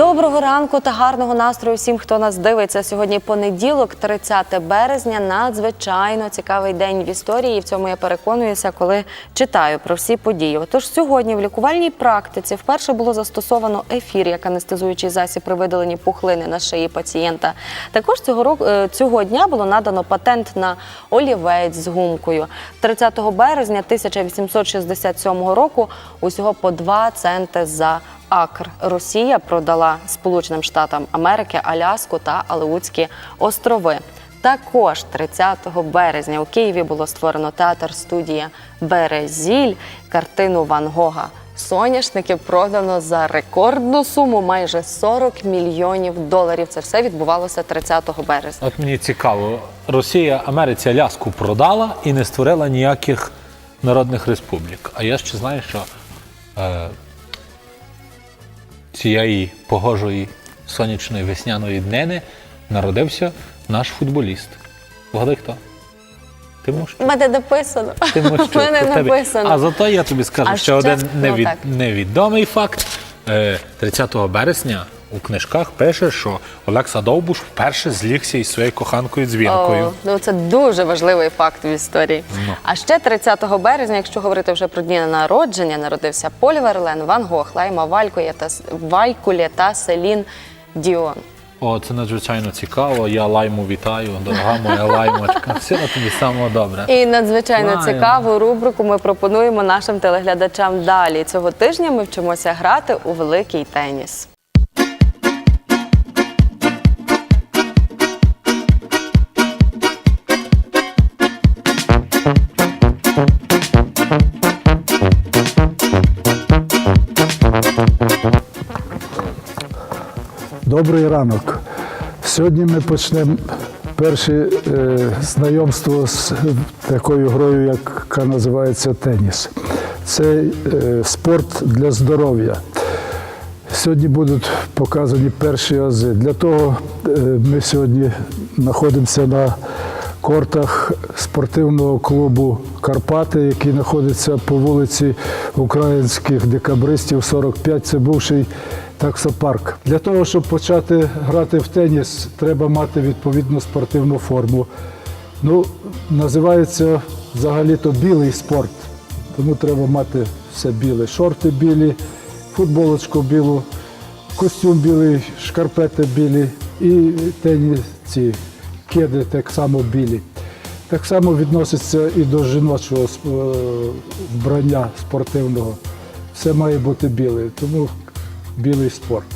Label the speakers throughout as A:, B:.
A: Доброго ранку та гарного настрою всім, хто нас дивиться. Сьогодні понеділок, 30 березня. Надзвичайно цікавий день в історії. І в цьому я переконуюся, коли читаю про всі події. Отож, сьогодні в лікувальній практиці вперше було застосовано ефір як анестезуючий засіб при видаленні пухлини на шиї пацієнта. Також цього року е, цього дня було надано патент на олівець з гумкою. 30 березня 1867 року усього по 2 центи за акр. Росія продала Сполученим Штатам Америки Аляску та Алеутські острови. Також 30 березня у Києві було створено театр студія Березіль. Картину Ван Гога Соняшники продано за рекордну суму майже 40 мільйонів доларів. Це все відбувалося 30 березня.
B: От мені цікаво, Росія Америці Аляску продала і не створила ніяких народних республік. А я ще знаю, що е, цієї погожої сонячної весняної днини народився наш футболіст. Вгадай хто? Тимощук.
A: У мене написано.
B: Тимощук.
A: У мене
B: тебе.
A: написано.
B: А зато я тобі скажу
A: А
B: ще
A: ще-
B: один
A: ну,
B: невід...
A: так.
B: невідомий факт. Е, 30 березня у книжках пише, що Олекса Довбуш вперше злігся із своєю коханкою дзвінкою.
A: О, ну це дуже важливий факт в історії.
B: Ну.
A: А ще 30 березня, якщо говорити вже про дні народження, народився Поль Верлен, Ван Гог, Лайма Валькулє та Селін Діон.
B: О, це надзвичайно цікаво. Я лайму вітаю, дорога моя лаймочка. Всього тобі самого добре.
A: І надзвичайно
B: Лайма.
A: цікаву рубрику ми пропонуємо нашим телеглядачам далі. Цього тижня ми вчимося грати у великий теніс.
C: Добрий ранок. Сьогодні ми почнемо перше е, знайомство з такою грою, яка називається теніс. Це е, спорт для здоров'я. Сьогодні будуть показані перші ази. Для того е, ми сьогодні знаходимося на кортах спортивного клубу Карпати, який знаходиться по вулиці Українських декабристів 45. Це бувший таксопарк. Для того, щоб почати грати в теніс, треба мати відповідну спортивну форму. Ну, називається взагалі-то білий спорт. Тому треба мати все біле. Шорти білі, футболочку білу, костюм білий, шкарпети білі і тені ці кеди так само білі. Так само відноситься і до жіночого е, вбрання спортивного. Все має бути біле, тому білий спорт.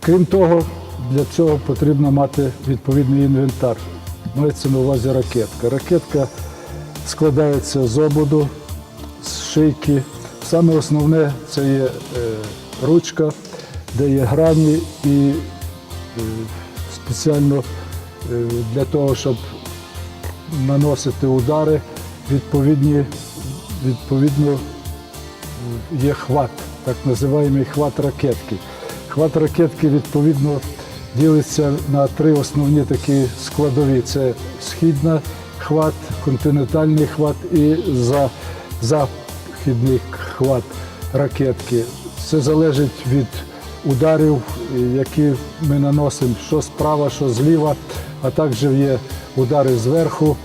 C: Крім того, для цього потрібно мати відповідний інвентар. Мається на увазі ракетка. Ракетка складається з ободу, з шийки. Саме основне це є е, ручка, де є грані і е, спеціально е, для того, щоб наносити удари, відповідні, відповідно є хват, так називаємо хват ракетки. Хват ракетки відповідно ділиться на три основні такі складові: це східна хват, континентальний хват і за, західний хват ракетки. Це залежить від ударів, які ми наносимо що справа, що зліва, а також є удари зверху,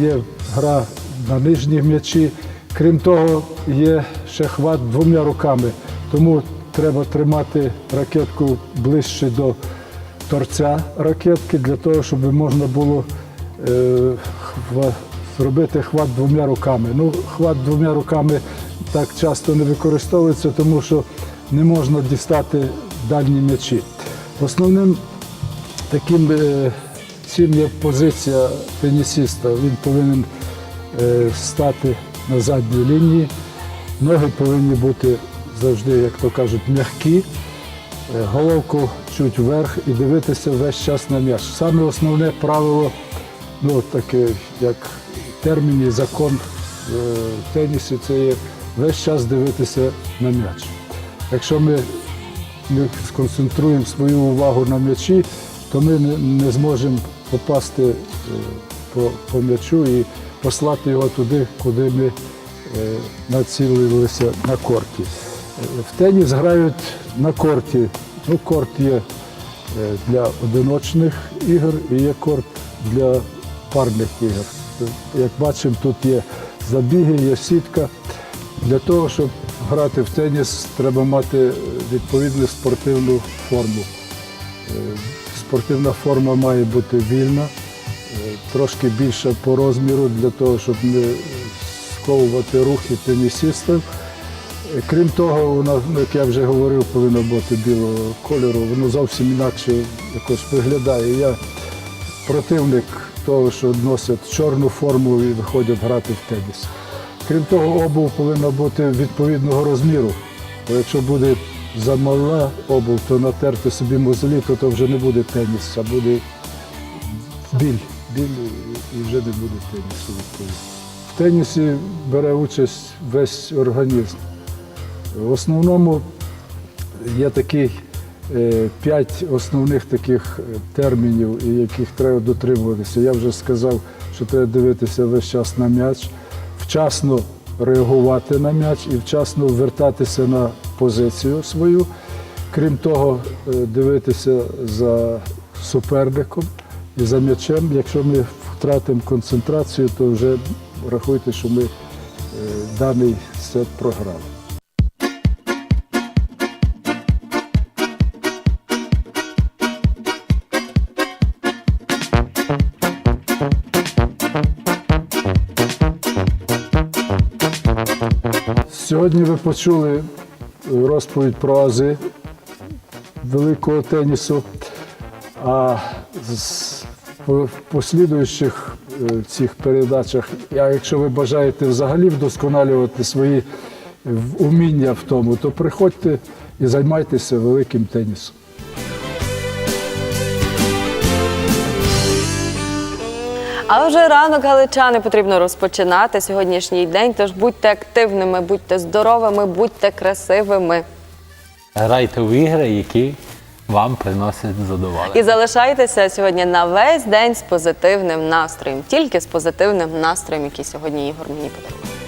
C: є гра на нижній м'ячі. Крім того, є ще хват двома руками, тому треба тримати ракетку ближче до торця ракетки для того, щоб можна було е, хва- зробити хват двома руками. Ну, хват двома руками так часто не використовується, тому що не можна дістати дальні м'ячі. Основним таким е, цим є позиція тенісіста. Він повинен е, стати на задній лінії. Ноги повинні бути завжди, як то кажуть, м'які, е, головку чуть вверх і дивитися весь час на м'яч. Саме основне правило, ну таке як термін і закон е, в тенісі, це є весь час дивитися на м'яч. Якщо ми ми сконцентруємо свою увагу на м'ячі, то ми не, зможемо попасти е, по, по м'ячу і послати його туди, куди ми націлилися на корті. Е, В теніс грають на корті Ну, корт є е, для одиночних ігор і є корт для парних ігор. Як бачимо, тут є забіги, є сітка. Для того, щоб грати в теніс, треба мати відповідну спортивну форму. Е, Спортивна форма має бути вільна, е, трошки більша по розміру для того, щоб не сковувати рухи тенісістів. Крім того, вона, ну, як я вже говорив, повинна бути білого кольору, воно зовсім інакше якось виглядає. Я противник того, що носять чорну форму і виходять грати в теніс. Крім того, обув повинна бути відповідного розмірру. Бо якщо буде замала обув, то натерти собі мозолі, то, то вже не буде теніс, а буде біль. Біль і вже не буде тенісу відповідно. В тенісі бере участь весь організм. В основному є таких е, п'ять основних таких е, термінів, яких треба дотримуватися. Я вже сказав, що треба дивитися весь час на м'яч, вчасно реагувати на м'яч і вчасно вертатися на позицію свою. Крім того, е, дивитися за суперником і за м'ячем. Якщо ми втратимо концентрацію, то вже рахуйте, що ми е, даний сет програли. Сьогодні ви почули розповідь про ази великого тенісу. А з- послідуючих е, цих передачах, а якщо ви бажаєте взагалі вдосконалювати свої уміння в тому, то приходьте і займайтеся великим тенісом.
A: А вже ранок галичани потрібно розпочинати сьогоднішній день. Тож будьте активними, будьте здоровими, будьте красивими
B: Грайте в ігри, які вам приносять задоволення.
A: і залишайтеся сьогодні на весь день з позитивним настроєм, тільки з позитивним настроєм, який сьогодні Ігор мені подарував.